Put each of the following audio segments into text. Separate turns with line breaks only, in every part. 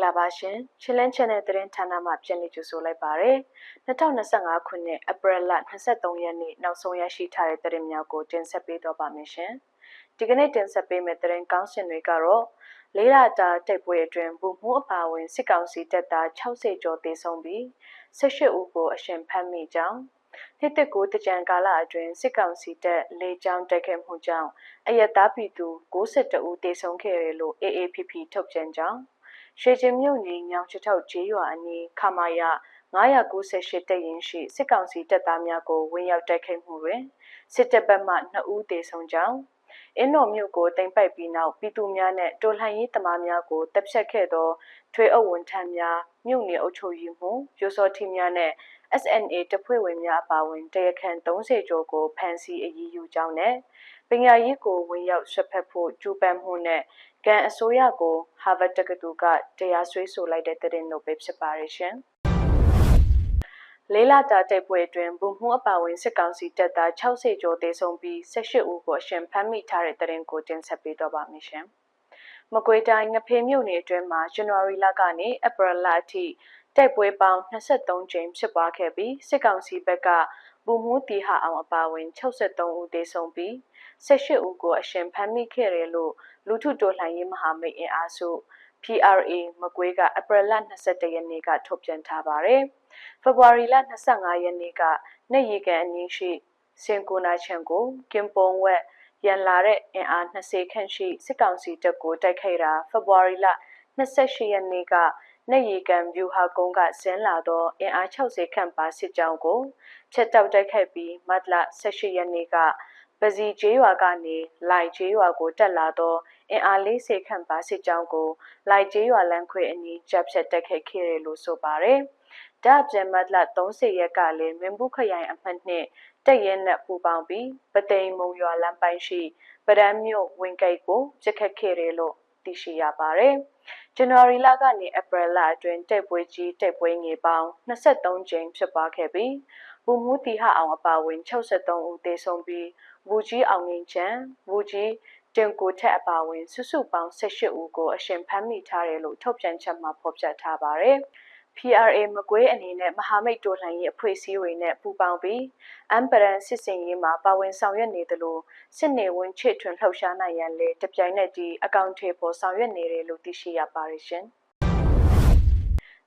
္ဂလာပါရှင်ချင်းလန်း channel သတင်းဌာနမှပြန်လည်ကြိုဆိုလိုက်ပါရယ်2025ခုနှစ်ဧပြီလ23ရက်နေ့နောက်ဆုံးရရှိထားတဲ့သတင်းများကိုတင်ဆက်ပေးတော့ပါမယ်ရှင်ဒီကနေ့တင်ဆက်ပေးမယ့်သတင်းကောင်းစင်တွေကတော့လေးလာတာတိုက်ပွဲအတွင်းဘူမှုအပါဝင်စစ်ကောင်စီတပ်သား60ကျော်သေဆုံးပြီး18ဦးကိုအရှင်ဖမ်းမိကြောင်းနှစ်သက်ကိုတကြံကာလအတွင်းစစ်ကောင်စီတပ်လေကြောင်းတိုက်ခိုက်မှုကြောင့်အယက်သားပြည်သူ62ဦးသေဆုံးခဲ့တယ်လို့ AAPP ထုတ်ပြန်ကြောင်း ရွှေကျင်မြို့နယ်ညောင်ချထောက်ကျေးရွာအနီးခမာယ998တပ်ရင်းရှိစစ်ကောင်စီတပ်သားများကိုဝင်ရောက်တိုက်ခိုက်မှုတွင်စစ်တပ်ဘက်မှ2ဦးသေဆုံးကြောင်းအင်းတော်မြို့ကိုတင်ပိုက်ပြီးနောက်ပြည်သူများနဲ့တော်လှန်ရေးတမားများကိုတပ်ဖြတ်ခဲ့သောထွေအုပ်ဝန်ထမ်းများမြို့နယ်အုပ်ချုပ်ရေးမှူးပြိုစောထီများနဲ့ SNA တပ်ဖွဲ့ဝင်များအပါအဝင်တရားခံ30ကျော်ကိုဖမ်းဆီးအရေးယူကြောင်းနဲ့ ပညာရေးကိုဝင်ရောက်ဆွတ်ဖက်ဖို့ကြိုးပမ်းမှုနဲ့ကန်အစိုးရကို Harvard တက္ကသိုလ်ကတရားစွဲဆိုလိုက်တဲ့တဲ့တင်တို့ပဲဖြစ်ပါရဲ့ရှင်။လေးလာတာတိုက်ပွဲအတွင်းဗုံမှုအပါဝင်စစ်ကောင်စီတပ်သား60ကျော်သေဆုံးပြီး18ဦးကိုအရှင်ဖမ်းမိထားတဲ့တဲ့တင်ကိုတင်ဆက်ပေးတော့ပါမယ်ရှင်။မကွေတိုင်းငဖေးမြို့နယ်အတွင်းမှာဇန်နဝါရီလကနေဧပြီလအထိတိုက်ပွဲပေါင်း23ကြိမ်ဖြစ်ပွားခဲ့ပြီးစစ်ကောင်စီဘက်ကဘူမူတီဟာအောင်အပါဝင်63ဦးသေဆုံးပြီး 18ဦးကိုအရှင်ဖမ်းမိခဲ့တယ်လို့လူထုတော်လှန်ရေးမဟာမိတ်အင်အားစု PRA မကွေးကအပရလ22ရက်နေ့ကထုတ်ပြန်ထားပါတယ်။ဖေဖော်ဝါရီလ25ရက်နေ့ကနေရီကန်အနည်းရှိစင်ကိုနာချန်ကိုကင်ပုံဝက်ရန်လာတဲ့အင်အား20ခန့်ရှိစစ်ကောင်စီတပ်ကိုတိုက်ခိုက်တာဖေဖော်ဝါရီလ28ရက်နေ့ကနေရီကန်ဗျူဟာကုန်းကဆင်းလာသောအင်အား60ခန့်ပါစစ်ကြောင်းကိုချက်တောက်တိုက်ခိုက်ပြီးမတ်လ18ရက်နေ့က ပစီကျေးရွာကနေလိုက်ကျေးရွာကိုတက်လာသောအင်အား40ခန့်ပါစစ်ကြောင်းကိုလိုက်ကျေးရွာလမ်းခွေအနီးတပ်ဖြတ်တက်ခဲ့ခဲ့တယ်လို့ဆိုပါတယ်။ဒါ့အပြင်မတ်လ30ရက်ကလည်းမင်းဘူးခရိုင်အမှတ်နှစ်တက်ရဲနဲ့ပူပေါင်းပြီးပသိမ်မုံရွာလမ်းပိုင်းရှိပဒန်းမြို့ဝင်ကိတ်ကိုပြစ်ခတ်ခဲ့တယ်လို့သိရှိရပါတယ်။ဇန်နဝါရီလကနေဧပြီလအတွင်းတိုက်ပွဲကြီးတိုက်ပွဲငယ်ပေါင်း23ကြိမ်ဖြစ်ပွားခဲ့ပြီးဘူမူတီဟအောင်အပါဝင်63ဦးသေဆုံးပြီး ဘူကြီးအောင်ငင်းချန်ဘူကြီးတင်ကိုထက်အပါဝင်စုစုပေါင်း18ဦးကိုအရှင်ဖမ်းမိထားတယ်လို့ထုတ်ပြန်ချက်မှာဖော်ပြထားပါတယ်။ PRA မကွေးအနေနဲ့မဟာမိတ်တော်လှန်ရေးအဖွဲ့အစည်းတွေနဲ့ပူးပေါင်းပြီးအမ်ပရန်စစ်စင်ရေးမှာပါဝင်ဆောင်ရွက်နေသလိုစစ်နေဝင်ချစ်ထွင်လှုပ်ရှားနိုင်ရန်လည်းတပြိုင်နက်တည်းအကောင့်ထေပေါ်ဆောင်ရွက်နေတယ်လို့သိရှိရပါတယ်ရှင်။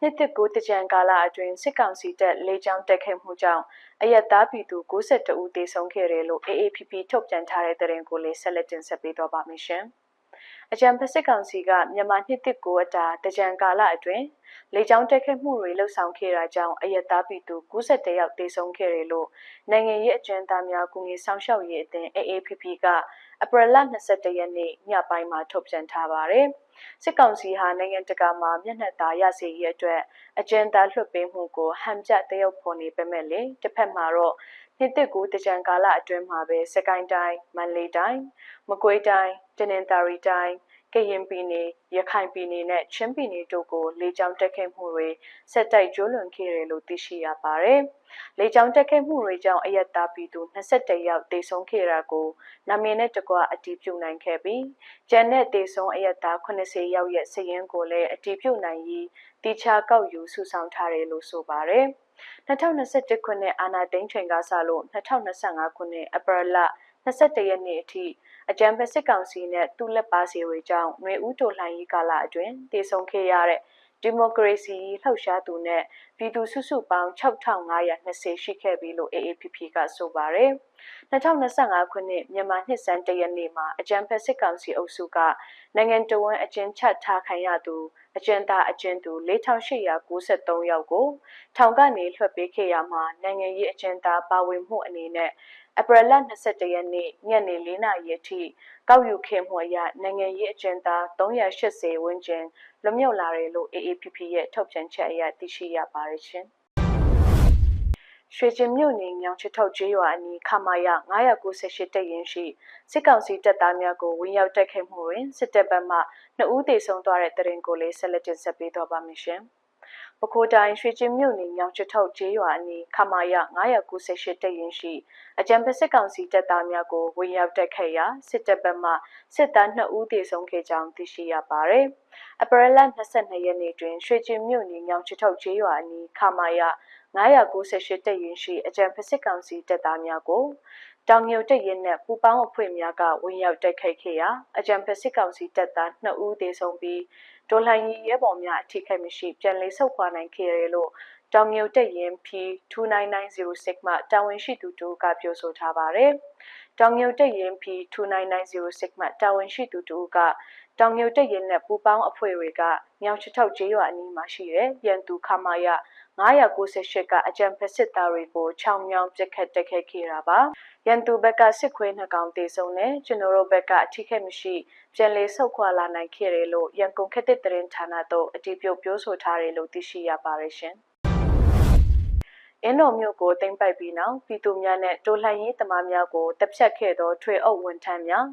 နှစ်သက်ကိုတကြံကာလအတွင်းစစ်ကောင်စီတပ်လေကြောင်းတိုက်ခိုက်မှုကြောင့်အယက်သားပြည်သူ62ဦးသေဆုံးခဲ့တယ်လို့ AAPP ထုတ်ပြန်ထားတဲ့သတင်းကိုလည်းဆက်လက်တင်ဆက်ပေးတော့ပါမယ်ရှင်။အကြံဖက်စစ်ကောင်စီကမြန်မာနှစ်သက်ကိုအတာတကြံကာလအတွင်းလေကြောင်းတိုက်ခိုက်မှုတွေလှုပ်ဆောင်ခဲ့တာကြောင့်အယက်သားပြည်သူ92ယောက်သေဆုံးခဲ့တယ်လို့နိုင်ငံရေးအကြံသားများကူညီဆောင်ရှောက်ရေးအသင်း AAPP ကအပရလ22ရက်နေ့ညပိုင်းမှာထုတ်ပြန်ထားပါတယ်။ စစ်ကောင်စီဟာနိုင်ငံတကာမှာမျက်နှာသာရစေရေးအတွက်အကြံသားလွှတ်ပေးမှုကိုဟန်ပြတရုပ်ဖော်နေပေမဲ့လေတစ်ဖက်မှာတော့နှစ်သက်ကူတကြံကာလအတွင်းမှာပဲစကိုင်းတိုင်းမန္တလေးတိုင်းမကွေးတိုင်းတနင်္သာရီတိုင်း ကရင်ပြည်နယ်ရခိုင်ပြည်နယ်နဲ့ချင်းပြည်နယ်တို့ကိုလေကြောင်းတက်ခဲ့မှုတွေဆက်တိုက်ကျိုးလွန်ခဲ့တယ်လို့သိရှိရပါတယ်။လေကြောင်းတက်ခဲ့မှုတွေကြောင့်အယက်သားပြည်သူ22ယောက်တေဆုံးခဲ့တာကိုနာမည်နဲ့တကွအတည်ပြုနိုင်ခဲ့ပြီးကျန်တဲ့တေဆုံးအယက်သား80ယောက်ရဲ့စည်ရင်းကိုလည်းအတည်ပြုနိုင်ရေးတိချာကောက်ယူစုဆောင်ထားတယ်လို့ဆိုပါတယ်။2021ခုနှစ်အာနာသိန်းချိန်ကစလို့2025ခုနှစ်အပရလ21ရက်နေ့အထိ အကြံဖက်စစ်ကောင်စီနဲ့သူ့လက်ပါစီတွေကြောင့်ຫນွေဦးတော်လှန်ရေးကာလအတွင်းတည်ဆုံခဲ့ရတဲ့ဒီမိုကရေစီလှုပ်ရှားသူနဲ့ပြည်သူစုစုပေါင်း6520ရှိခဲ့ပြီလို့ AAPP ကဆိုပါတယ်။2025ခုနှစ်မြန်မာနှစ်စန်းတရက်နေ့မှာအကြံဖက်စစ်ကောင်စီအုပ်စုကနိုင်ငံတော်ဝန်အကျဉ်းချထားခံရသူ အကျဉ်းသားအကျဉ်းသူ4893ယောက်ကိုထောင်ကနေလွှတ်ပေးခဲ့ရမှာနိုင်ငံရေးအကျဉ်းသားပါဝင်မှုအနေနဲ့ဧပြီလ22ရက်နေ့ညနေ4နာရီအထိကောက်ယူခဲ့မှုအရနိုင်ငံရေးအကျဉ်းသား380ဝန်းကျင်လွတ်မြောက်လာတယ်လို့ AAPP ရဲ့ထုတ်ပြန်ချက်အရသိရှိရပါတယ်ရှင်။ ရွှေကျင်မြို့နယ်ညောင်ချထုတ်ကျေးရွာအနီးခမာယ998တပ်ရင်းရှိစစ်ကောင်စီတပ်သားများကိုဝင်ရောက်တိုက်ခိုက်မှုတွင်စစ်တပ်ဘက်မှ2ဦးသေဆုံးသွားတဲ့တရင်ကိုလည်းဆက်လက်တင်ဆက်ပေးတော့ပါမယ်ရှင်။ပဲခူးတိုင်းရွှေကျင်မြို့နယ်ညောင်ချထုတ်ကျေးရွာအနီးခမာယ998တပ်ရင်းရှိအကြံဖက်စစ်ကောင်စီတပ်သားများကိုဝင်ရောက်တိုက်ခိုက်ရာစစ်တပ်ဘက်မှစစ်သား2ဦးသေဆုံးခဲ့ကြောင်းသိရှိရပါတယ်။အပရလ22ရက်နေ့တွင်ရွှေကျင်မြို့နယ်ညောင်ချထုတ်ကျေးရွာအနီးခမာယ 998တပ်ရင်းရှိအကြံဖက်စစ်ကောင်စီတပ်သားများကိုတောင်မြုပ်တပ်ရင်းနဲ့ပူပေါင်းအဖွဲ့များကဝင်ရောက်တိုက်ခိုက်ခဲ့ရာအကြံဖက်စစ်ကောင်စီတပ်သား2ဦးသေဆုံးပြီးဒေါ်လှန်ရေးရဲဘော်များအထိခိုက်မရှိပြန်လည်ဆုတ်ခွာနိုင်ခဲ့တယ်လို့တောင်မြုပ်တပ်ရင်း P29906 မှတာဝန်ရှိသူတို့ကပြောဆိုထားပါတယ်။တောင်မြုပ်တပ်ရင်း P29906 မှတာဝန်ရှိသူတို့ကတောင်မြုပ်တပ်ရင်းနဲ့ပူပေါင်းအဖွဲ့တွေကမြောင်ချထောက်ကျေးရွာအနီးမှာရှိတဲ့ရန်သူခမာယ 998ကအကြံဖက်စစ်သားတွေကိုခြောင်မြောင်ပစ်ခတ်တက်ခဲ့ခဲ့တာပါရန်သူဘက်ကစစ်ခွေးနှစ်ကောင်တေဆုံးနဲ့ကျွန်တော်တို့ဘက်ကအထိခိုက်မရှိပြန်လည်ဆုတ်ခွာလာနိုင်ခဲ့တယ်လို့ရန်ကုန်ခေတ်သစ်သတင်းဌာနသို့အတည်ပြုပြောဆိုထားတယ်လို့သိရှိရပါတယ်ရှင် အင်းတော်မြို့ကိုတင်ပိုက်ပြီးနောက်ပြည်သူများနဲ့တိုလှန်ရေးသမားများကိုတပ်ဖြတ်ခဲ့သောထွေအုပ်ဝန်ထမ်းများ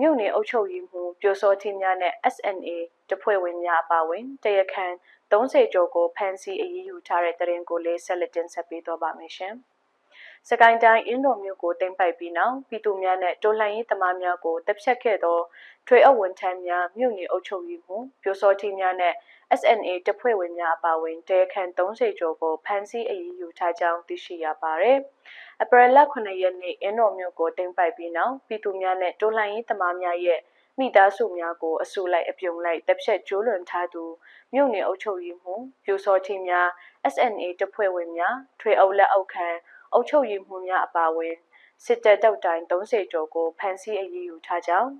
မြို့နယ်အုပ်ချုပ်ရေးမှူးပြိုစောထင်းများနဲ့ SNA တဖွဲ့ဝင်များအပါအဝင်တရခန်30ကျော်ကိုဖမ်းဆီးအရေးယူထားတဲ့တရင်ကိုလေးဆက်လက်တင်ဆက်ပေးတော့ပါမယ်ရှင်။စကိုင်းတိုင်းအင်းတော်မြို့ကိုတင်ပိုက်ပြီးနောက်ပြည်သူများနဲ့တိုလှန်ရေးသမားများကိုတပ်ဖြတ်ခဲ့သောထွေအုပ်ဝန်ထမ်းများမြို့နယ်အုပ်ချုပ်ရေးမှူးပြိုစောထင်းများနဲ့ SNA တဖွဲ့ဝင်များအပါအဝင်တဲခန့်30ကျော်ကိုဖမ်းဆီးအရေးယူထားကြောင်းသိရှိရပါတယ်။အပရလ9ရက်နေ့အင်းတော်မြို့ကိုတင်ပိုက်ပြီးနောက်ပြည်သူများနဲ့တိုလှန်ရေးသမားများရဲ့မိသားစုများကိုအစုလိုက်အပြုံလိုက်တပ်ဖြတ်ကျိုးလွန်ထားသူမြို့နယ်အုပ်ချုပ်ရေးမှူးပြိုစောချင်းများ SNA တပ်ဖွဲ့ဝင်များထွေအုပ်လက်အောက်ခံအုပ်ချုပ်ရေးမှူးများအပါအဝင် စစ်တပ်တောက်တိုင်30ကျော်ကိုဖမ်းဆီးအရေးယူထားကြောင်း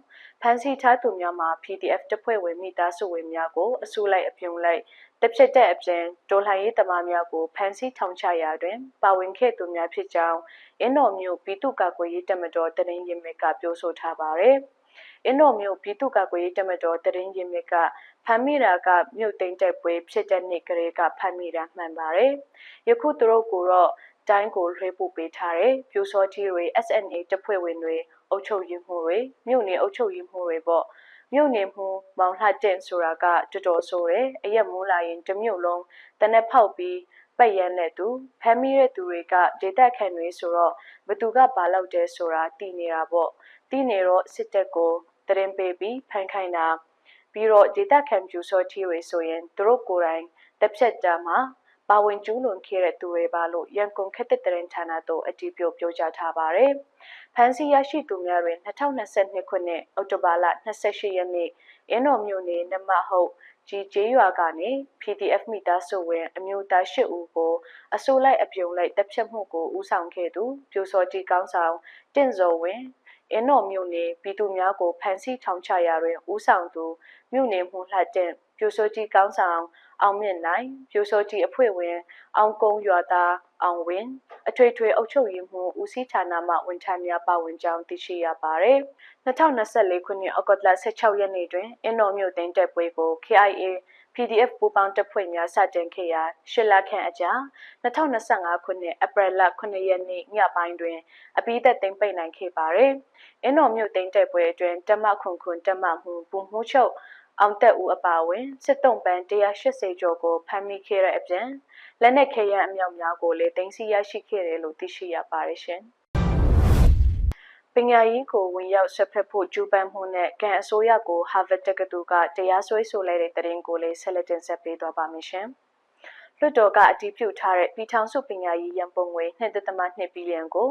ဖမ်းဆီးထားသူများမှာ PDF တပ်ဖွဲ့ဝင်မိသားစုဝင်များကိုအစုလိုက်အပြုံလိုက်တပ်ဖြတ်တဲ့အပြင်ဒေါ်လာရေးသမားများကိုဖမ်းဆီးထောင်ချရာတွင်ပါဝင်ခဲ့သူများဖြစ်ကြောင်းအင်းတော်မြို့ပြည်သူ့ကာကွယ်ရေးတပ်မတော်တရင်ရင်မြစ်ကပြောဆိုထားပါတယ်။အင်းတော်မြို့ပြည်သူ့ကာကွယ်ရေးတပ်မတော်တရင်ရင်မြစ်ကဖမ်းမိတာကမြို့သိမ်းတဲ့ပွဲဖြစ်တဲ့နေ့ကလေးကဖမ်းမိတာမှန်ပါတယ်။ယခုသူတို့ကိုတော့ တိုင်းကိုလွှဲပို့ပေးထားတယ်။ပြိုစောကြီးတွေ SNA တပ်ဖွဲ့ဝင်တွေအုပ်ချုပ်ရေးမှူးတွေမြို့နယ်အုပ်ချုပ်ရေးမှူးတွေပေါ့မြို့နယ်မှူးမောင်လှတင်ဆိုတာကတော်တော်ဆိုတယ်အရက်မိုးလာရင်တမြို့လုံးတနက်ဖောက်ပြီးပတ်ရန်တဲ့သူဖမ်းမိတဲ့သူတွေကဒေတာခန်တွေဆိုတော့ဘသူကဘာလုပ်တယ်ဆိုတာသိနေတာပေါ့သိနေတော့စစ်တပ်ကိုတရင်ပေးပြီးဖန်ခိုင်းတာပြီးတော့ဒေတာခံပြူစောတီတွေဆိုရင်သူတို့ကိုယ်တိုင်တက်ဖြတ်တာမှာ ပါဝင်ကျူးလွန်ခဲ့တဲ့သူတွေပါလို့ရန်ကုန်ခက်တဲ့တရင်ဌာနတို့အတည်ပြုပြောကြားထားပါတယ်။ဖန်စီရရှိသူများတွင်2022ခုနှစ်အောက်တိုဘာလ28ရက်နေ့အင်းတော်မြို့နယ်နမဟုတ်ကြီးကျေးရွာကနေ PDF မိသားစုဝင်အမျိုးသား၈ဦးကိုအစိုးလိုက်အပြုံလိုက်တပ်ဖြတ်မှုကိုဦးဆောင်ခဲ့သူပြိုစောကြီးကောင်းဆောင်တင့်စော်ဝင်းအင်းတော်မြို့နယ်ပြည်သူများကိုဖမ်းဆီးထောင်ချရာတွင်ဦးဆောင်သူမြို့နယ်မှုလှတဲ့ပြိုစိုးကြီးကောင်းဆောင် အောင်မြင့်နိုင်ပြိုစိုးကြီးအဖွဲ့ဝင်အောင်ကုန်းရွာသားအောင်ဝင်းအထွေထွေအုပ်ချုပ်ရေးမှူးဦးစီးဌာနမှဝန်ထမ်းများပါဝင်ကြောင်းသိရှိရပါတယ်။2024ခုနှစ်အောက်တိုဘာ16ရက်နေ့တွင်အင်းတော်မြို့တင်တက်ပွဲကို KIA PDF ပူပေါင်းတပ်ဖွဲ့များစတင်ခဲ့ရာရှစ်လခန့်အကြာ2025ခုနှစ်အပရလ9ရက်နေ့ညပိုင်းတွင် အပိသက်သိမ်းပိတ်နိုင်ခဲ့ပါတယ်။အင်းတော်မြို့သိမ်းတက်ပွဲအတွင်းတမခွန်ခွန်တမမှုပူမှုချုပ် အောင်တက်ဦးအပါအဝင်စစ်တုံးပန်း180ကျော်ကိုဖမ်းမိခဲ့တဲ့အပြင်လက်နက်ခဲယမ်းအမြောက်များကိုလည်းတင်စီရရှိခဲ့တယ်လို့သိရှိရပါတယ်ရှင်။ပညာရေးကိုဝင်ရောက်ဆက်ဖက်ဖို့ကြိုးပမ်းမှုနဲ့ကန်အစိုးရကို Harvard တက္ကသိုလ်ကတရားစွဲဆိုလိုက်တဲ့တဲ့ရင်ကိုလည်းဆက်လက်တင်ဆက်ပေးသွားပါမယ်ရှင်။ လွှတ်တော်ကအတည်ပြုထားတဲ့ပြည်ထောင်စုပညာရေးရန်ပုံငွေ2.2ဘီလီယံကို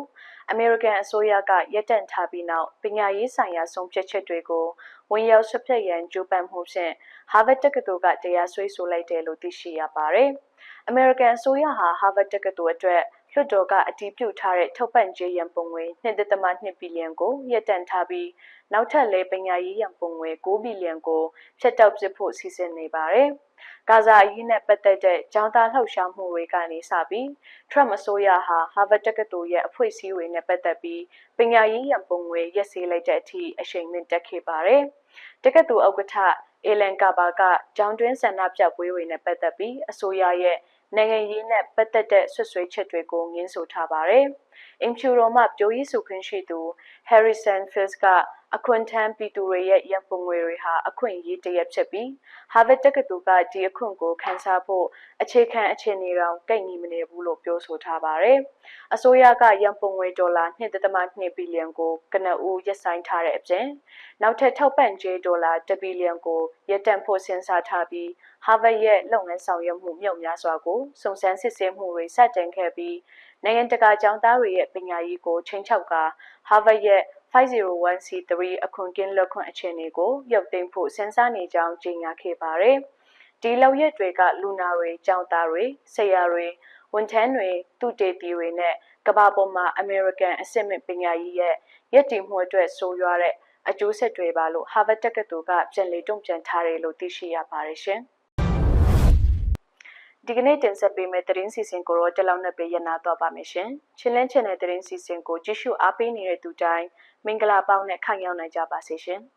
အမေရိကန်အစိုးရကရပ်တန့်ထားပြီးနောက်ပညာရေးဆိုင်ရာဆုံးဖြတ်ချက်တွေကိုဝင်ရောက်ဆွဖြတ်ရန်ကြိုးပမ်းမှုဖြင့် Harvard တက္ကသိုလ်ကတရားစွဲဆိုလိုက်တယ်လို့သိရှိရပါတယ်။ American အစိုးရဟာ Harvard တက္ကသိုလ်အတွက် လွှတ်တော်ကအတည်ပြုထားတဲ့ထောက်ပံ့ကြေးရန်ပုံငွေ2.2ဘီလီယံကိုရပ်တန့်ထားပြီးနောက်ထပ်လည်းပညာရေးရန်ပုံငွေ9ဘီလီယံကိုဖျက်တောက်ပစ်ဖို့စီစဉ်နေပါတယ်။ဂါဇာအရေးနဲ့ပတ်သက်တဲ့ကြောင်းသားလှုပ်ရှားမှုတွေကနေစပြီး Trump အစိုးရဟာ Harvard တက္ကသိုလ်ရဲ့အဖွဲ့အစည်းတွေနဲ့ပတ်သက်ပြီးပညာရေးရန်ပုံငွေရက်စေးလိုက်တဲ့အထိအရှိန်မြင့်တက်ခဲ့ပါတယ်။တက္ကသိုလ်ဥက္ကဋ္ဌအီလန်ကာဘာကကြောင်းတွင်းဆန္ဒပြပွဲတွေနဲ့ပတ်သက်ပြီးအစိုးရရဲ့ နိုင်ငံရေးနဲ့ပတ်သက်တဲ့ဆွဆွေးချက်တွေကိုငင်းဆိုထားပါတယ်။အင်ဖြူတော်မှပြောရေးဆိုခွင့်ရှိသူ Harrison Fisk က အခွင့်ထမ်းပြည်သူတွေရဲ့ရန်ပုံငွေတွေဟာအခွင့်အရေးတစ်ရပ်ဖြစ်ပြီး Harvard တက္ကသိုလ်ကဒီအခွင့်ကိုခန်းစားဖို့အခြေခံအခြေအနေတောင်ကိတ်ညီမနေဘူးလို့ပြောဆိုထားပါတယ်။အစိုးရကရန်ပုံငွေဒေါ်လာ1.2ဘီလီယံကိုကနဦးရပ်ဆိုင်းထားတဲ့အပြင်နောက်ထပ်ထောက်ပံ့ကြေးဒေါ်လာ1ဘီလီယံကိုရပ်တန့်ဖို့စဉ်းစားထားပြီး Harvard ရဲ့လုပ်ငန်းဆောင်ရွက်မှုမြုပ်များစွာကိုစုံစမ်းစစ်ဆေးမှုတွေစတင်ခဲ့ပြီးနိုင်ငံတကာကျောင်းသားတွေရဲ့ပညာရေးကိုချိန်ချောက်က Harvard ရဲ့ 501c3 အခွန်ကင်းလွတ်ခွင့်အခြေအနေကိုရုပ်သိမ်းဖို့စဉ်းစားနေကြောင်းကြေညာခဲ့ပါတယ်။ဒီလောက်ရက်တွေကလူနာတွေ၊ကျောင်းသားတွေ၊ဆရာတွေ၊ဝန်ထမ်းတွေ၊သူတေသီတွေနဲ့ကမ္ဘာပေါ်မှာအမေရိကန်အစစ်မပညာရေးရဲ့ရည်တည်မှုအတွက်ဆိုးရွားတဲ့အကျိုးဆက်တွေပါလို့ Harvard တက္ကသိုလ်ကပြန်လည်တုံ့ပြန်ထားတယ်လို့သိရှိရပါတယ်ရှင်။ ဒီကနေ့တင်ဆက်ပေးမယ့်သတင်းစီစဉ်ကိုတော့တလောက်နဲ့ပဲရနာတော့ပါမယ်ရှင်။ချင်းလင်းချင်တဲ့သတင်းစီစဉ်ကိုကြည့်ရှုအားပေးနေတဲ့သူတိုင်းမင်္ဂလာပေါင်းနဲ့ခိုင်ရောက်နိုင်ကြပါစေရှင်။